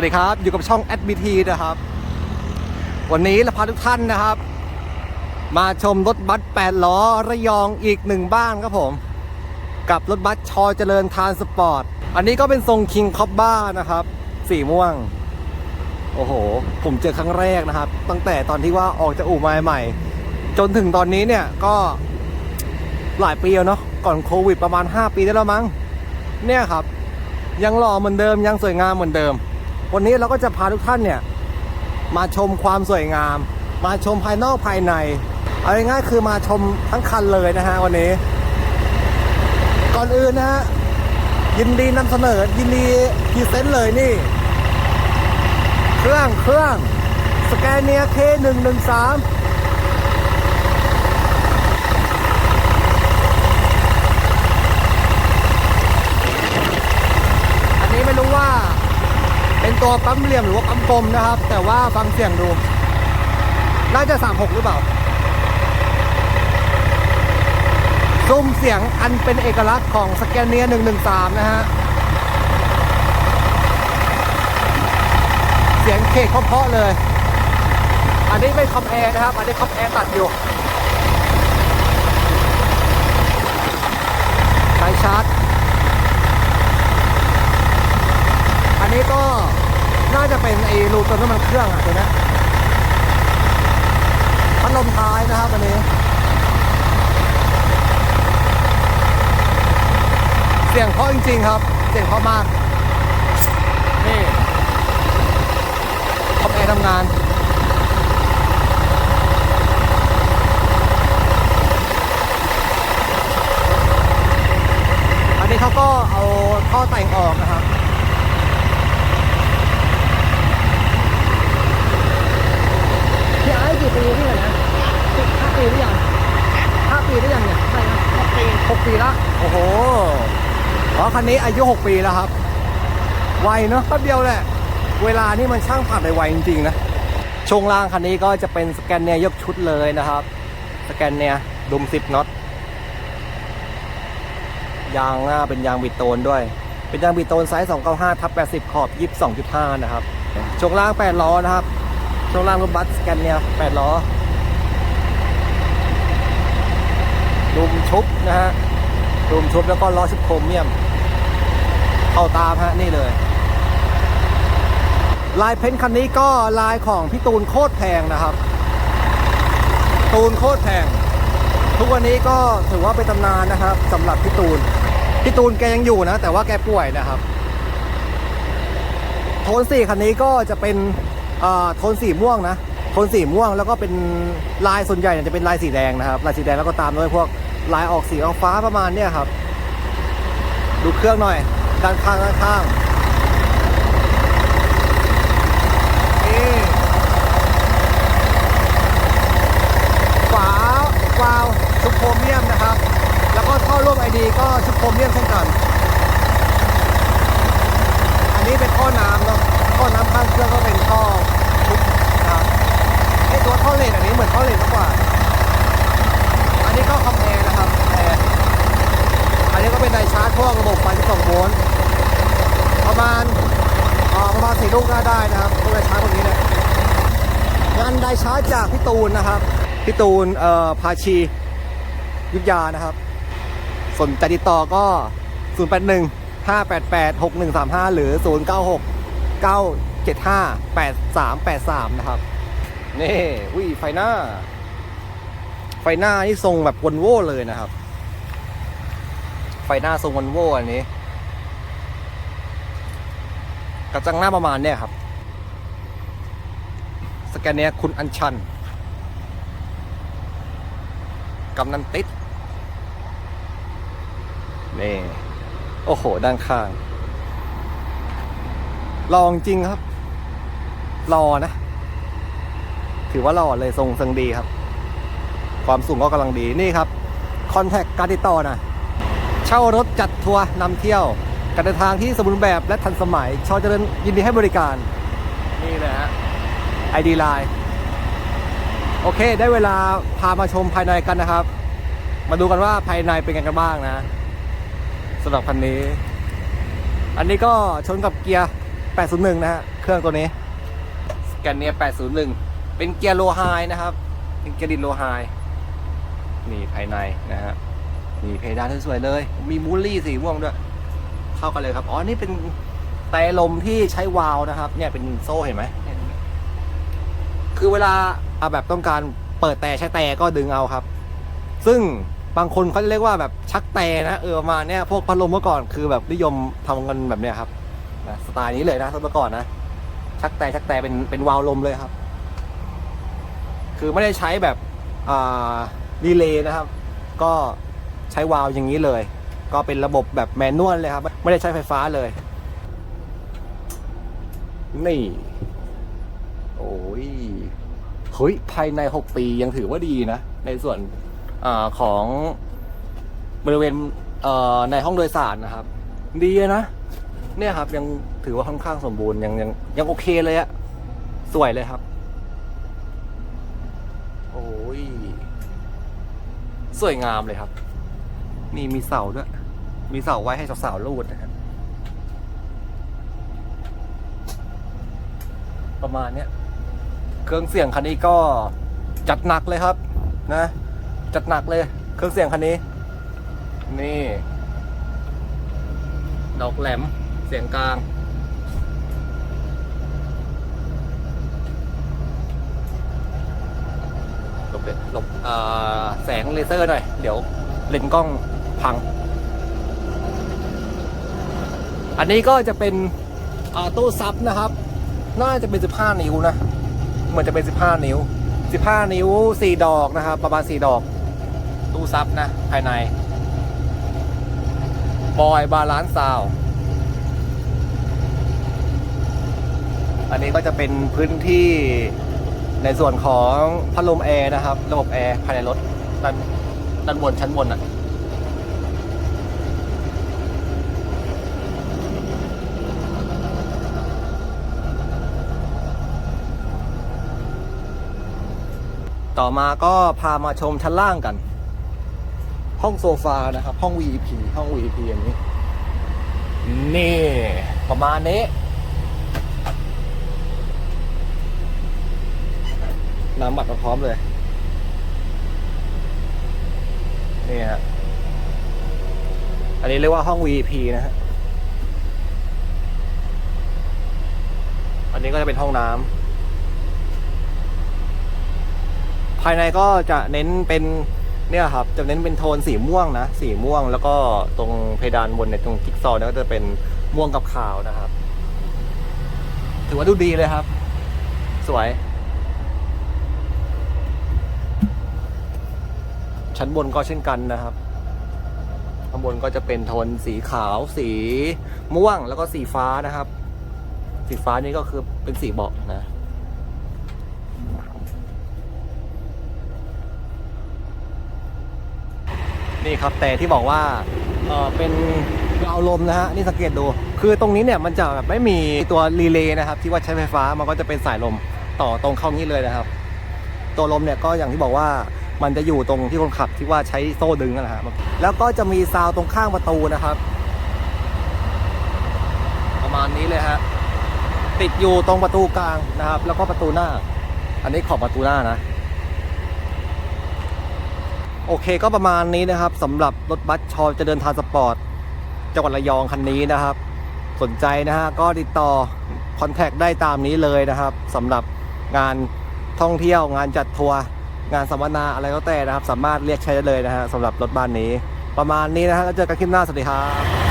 วัสดีครับ อยู่กับช่อง SBT นะครับ วันนี้เราพาทุกท่านนะครับ มาชมรถบัส8ล้อระยองอีกหนึ่งบ้านครับผม กับรถบัสชอเจริญทานสปอร์ต อันนี้ก็เป็นทรงคิงคอบบ้านะครับ สีม่วง โอ้โห ผมเจอครั้งแรกนะครับ ตั้งแต่ตอนที่ว่าออกจากอู่มาใหม่ จนถึงตอนนี้เนี่ยก็หลายปีแล้วเนาะก่อนโควิดประมาณ 5 ปีได้แล้วมั้ง เนี่ยครับยังหล่อเหมือนเดิมยังสวยงามเหมือนเดิม วันนี้เราก็จะพาทุกท่านเนี่ยมาชมความสวยงาม มาชมภายนอกภายในเอาง่ายๆคือมาชมทั้งคันเลยนะฮะวันนี้ ก่อนอื่นนะฮะยินดีนำเสนอยินดีพรีเซนต์เลยนี่ เครื่องเครื่องสแกนเนียเคหนึ่งหนึ่งสามอันนี้ไม่รู้ว่า เป็น ตัวปั๊มเหลี่ยมหรือว่าปั๊มกลมนะครับ แต่ว่าฟังเสียงดู น่าจะ 36 หรือเปล่าซุ้มเสียงอันเป็นเอกลักษณ์ของสแกนเนีย 113 นะฮะ เสียงเคกเพาะเลย อันนี้เป็นคอมแอร์นะครับ อันนี้คอมแอร์ตัดอยู่สายชาร์จ อันนี้ก็ น่าจะเป็นไอ้รูตัวน้ำมันเครื่องอะตัวนี้พัดลมท้ายนะครับอันนี้ เสียงเพราะจริงๆครับ เสียงเพราะมากนี่คอมแอร์ทำงานอันนี้เขาก็เอาท่อแต่งออกนะครับ พี่ไอ้ กี่ปีพี่เนี่ยนะสิบห้าปีหรือยังห้าปีหรือยังเนี่ยใช่นะหกปีหกปีละโอ้โหอ๋อคันนี้อายุหกปีแล้วครับไวเนอะแป๊บเดียวแหละเวลานี่มันช่างผ่านไปไวจริงๆนะช่วงล่างคันนี้ก็จะเป็นสแกนเนียยกชุดเลยนะครับสแกนเนียดุมสิบน็อตยางหน้าเป็นยางบิดโตนด้วย เป็นยางบิดโตนไซส์295ทับ80 ขอบ 22.5 นะครับช่วงล่าง 8 ล้อนะครับ ช่วงล่างรถบัสสแกนเนี่ย8ล้อดุมชุบนะฮะดุมชุบแล้วก็ล้อชุบโครเมียม เข้าตามฮะ นี่เลย ลายเพ้นท์คันนี้ก็ลายของพี่ตูนโคตรแพงนะครับ ตูนโคตรแพง ทุกวันนี้ก็ถือว่าเป็นตำนานนะครับสำหรับพี่ตูน พี่ตูนแกยังอยู่นะ แต่ว่าแกป่วยนะครับ โทนสี่คันนี้ก็จะเป็น โทนสีม่วงนะโทนสีม่วงแล้วก็เป็นลายส่วนใหญ่เนี่ยจะเป็นลายสีแดงนะครับลายสีแดงแล้วก็ตามด้วยพวกลายออกสีออกฟ้าประมาณเนี้ยครับ ดูเครื่องหน่อย ด้านข้างด้านข้างนี่ฝาวาล์วชุบโครเมียมนะครับ แล้วก็ท่อร่วมไอดีก็ชุบโครเมียมเช่นกัน อันนี้เป็นท่อน้ำเนาะท่อน้ำข้างเครื่องก็เป็นท่อ ไอตัวท่อเลนอันนี้เหมือนท่อเลนมากกว่า อันนี้ก็คอมแอร์นะครับแอร์อันนี้ก็เป็นไดชาร์จพวกระบบไฟ12โวลต์ประมาณประมาณสี่ลูกน่าได้นะครับพวกไดชาร์จพวกนี้เนี่ยงานไดชาร์จจากพี่ตูนนะครับพี่ตูนเอ่อพาชียุทธยานะครับ สนใจติดต่อก็ 081 588 6135 หรือ 096 975 8383 นะครับ นี่วิไฟหน้า ไฟหน้านี่ทรงแบบวอลโว่เลยนะครับ ไฟหน้าทรงวอลโว่อันนี้ กระจังหน้าประมาณเนี่ยครับ สแกนเนียคุณอัญชันกำนันติดนี่โอ้โห ด้านข้างรองจริงครับ รอนะ ถือว่ารอเลยทรงทรงดีครับ ความสูงก็กำลังดีนี่ครับคอนแทคการติดต่อนะเช่ารถจัดทัวร์นำเที่ยวการเดินทางที่สมบูรณ์แบบและทันสมัยชอเจริญยินดีให้บริการ นี่เลยฮะไอดีไลน์โอเค ได้เวลาพามาชมภายในกันนะครับ มาดูกันว่าภายในเป็นไงกันบ้างนะสำหรับคันนี้ อันนี้ก็ชนกับเกียร์ 801 นะฮะ เครื่องตัวนี้ สแกนเนีย801 เป็นเกียร์โลไฮนะครับ เป็นเกียร์ดินโลไฮนี่ภายในนะฮะนี่เพดานสวยๆเลย มีมูลลี่สีม่วงด้วย เข้ากันเลยครับ อ๋อ นี่เป็นแต่ลมที่ใช้วาล์วนะครับ เนี่ยเป็นโซ่เห็นไหม คือเวลาเอาแบบต้องการเปิดแต่ใช้แต่ก็ดึงเอาครับ ซึ่งบางคนเขาเรียกว่าแบบชักแต่นะเออมาเนี้ยพวกพัดลมเมื่อก่อนคือแบบนิยมทำกันแบบเนี้ยครับสไตล์นี้เลยนะเมื่อก่อนนะชักแต่ชักแต่เป็นเป็นวาล์วลมเลยครับ คือไม่ได้ใช้แบบรีเลย์นะครับ ก็ใช้วาล์วอย่างนี้เลย ก็เป็นระบบแบบแมนนวลเลยครับ ไม่ได้ใช้ไฟฟ้าเลย นี่ โอ้ยเฮ้ยภายใน 6 ปียังถือว่าดีนะ ในส่วนอของบริเวณเในห้องโดยสารนะครับ ดีนะเนี่ยครับยังถือว่าค่อนข้างสมบูรณ์ยังยังยังโอเคเลยอะสวยเลยครับ โอ้ย สวยงามเลยครับ นี่มีเสาด้วย มีเสาไว้ให้สาวๆลูดนะฮะประมาณเนี้ยเครื่องเสียงคันนี้ก็จัดหนักเลยครับ นะ จัดหนักเลย เครื่องเสียงคันนี้ นี่ ดอกแหลมเสียงกลาง หลบหลบแสงเลเซอร์หน่อย เดี๋ยวเลนกล้องพัง อันนี้ก็จะเป็นตู้ซับนะครับ น่าจะเป็น 15 นิ้วนะเหมือนจะเป็น 15 นิ้ว 15 นิ้ว 4 ดอกนะครับ ประมาณ 4 ดอก ตู้ซับนะ ภายในบอยบาลานซ์ซาวอันนี้ก็จะเป็นพื้นที่ ในส่วนของพัดลมแอร์นะครับ ระบบแอร์ภายในรถด้านด้านบนชั้นบนอะต่อมาก็พามาชมชั้นล่างกัน ห้องโซฟานะครับ ห้อง VIP ห้อง VIP อย่างนี้ นี่ ประมาณนี้ น้ำบัตรมาพร้อมเลย นี่ฮะ อันนี้เรียกว่าห้อง VIP นะฮะ อันนี้ก็จะเป็นห้องน้ำ ภายในก็จะเน้นเป็นเนี่ยครับ จะเน้นเป็นโทนสีม่วงนะ สีม่วงแล้วก็ตรงเพดานบนในยตรงจิ๊กซอว์เนี่ยก็จะเป็นม่วงกับขาวนะครับ ถือว่าดูดีเลยครับ สวย ชั้นบนก็เช่นกันนะครับ ข้างบนก็จะเป็นโทนสีขาว สีม่วงแล้วก็สีฟ้านะครับ สีฟ้านี่ก็คือเป็นสีเบาะนะนี่ครับแต่ที่บอกว่าเออเป็นวาล์วลมนะฮะนี่สังเกตดู คือตรงนี้เนี่ยมันจะแบบไม่มีตัวรีเลย์นะครับ ที่ว่าใช้ไฟฟ้ามันก็จะเป็นสายลมต่อตรงเข้านี้เลยนะครับ ตัวลมเนี่ยก็อย่างที่บอกว่า มันจะอยู่ตรงที่คนขับที่ว่าใช้โซ่ดึงนั่นแหละครับแล้วก็จะมีซาวตรงข้างประตูนะครับ ประมาณนี้เลยฮะติดอยู่ตรงประตูกลางนะครับ แล้วก็ประตูหน้า อันนี้ขอบประตูหน้านะ โอเคก็ประมาณนี้นะครับสำหรับรถบัสชอจะเดินทางสปอร์ตจังหวัดระยองคันนี้นะครับ สนใจนะฮะก็ติดต่อคอนแทคได้ตามนี้เลยนะครับสำหรับงานท่องเที่ยวงานจัดทัวร์ งานสัมมนาอะไรก็แต่นะครับ สามารถเรียกใช้ได้เลยนะฮะสำหรับรถบ้านนี้ ประมาณนี้นะฮะแล้วเจอกันคลิปหน้าสวัสดีครับ